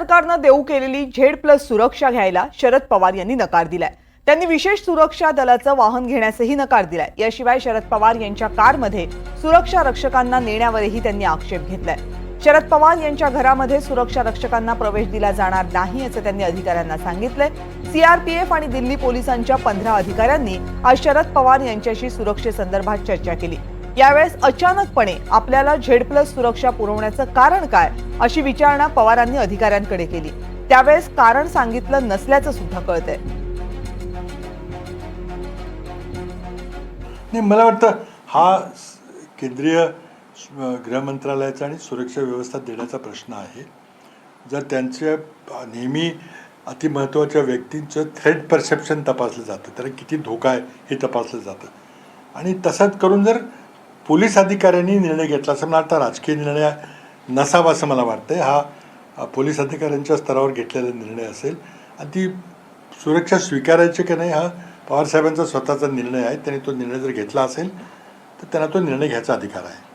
सरकारनं देऊ केलेली झेड प्लस सुरक्षा घ्यायला शरद पवार यांनी नकार दिलाय. त्यांनी विशेष सुरक्षा दलाचं वाहन घेण्यासही नकार दिलाय. याशिवाय शरद पवार यांच्या कारमध्ये सुरक्षा रक्षकांना नेण्यावरही त्यांनी आक्षेप घेतलाय. शरद पवार यांच्या घरामध्ये सुरक्षा रक्षकांना प्रवेश दिला जाणार नाही असं त्यांनी अधिकाऱ्यांना सांगितलंय. सीआरपीएफ आणि दिल्ली पोलिसांच्या पंधरा अधिकाऱ्यांनी आज शरद पवार यांच्याशी सुरक्षेसंदर्भात चर्चा केली. यावेळेस अचानकपणे आपल्याला झेड प्लस सुरक्षा पुरवण्याचं कारण काय अशी विचारणा पवारांनी अधिकाऱ्यांकडे केली. त्यावेळेस कारण सांगितलं नसल्याचं सुद्धा कळतंय. नाही मला वाटतं हा केंद्रीय गृहमंत्रालयाचा आणि सुरक्षा व्यवस्था देण्याचा प्रश्न आहे. जर त्यांच्या नेहमी अतिमहत्त्वाच्या व्यक्तींचं थ्रेट परसेप्शन तपासलं जातं त्याला किती धोका आहे हे तपासलं जातं. आणि तसंच करून जर पोलीस अधिकाऱ्यांनी निर्णय घेतला असं मला आता राजकीय निर्णय नसावा असं मला वाटतं हा पोलीस अधिकाऱ्यांच्या स्तरावर घेतलेला निर्णय असेल. आणि ती सुरक्षा स्वीकारायची की नाही हा पवारसाहेबांचा स्वतःचा निर्णय आहे. त्यांनी तो निर्णय जर घेतला असेल तर त्यांना तो निर्णय घ्यायचा अधिकार आहे.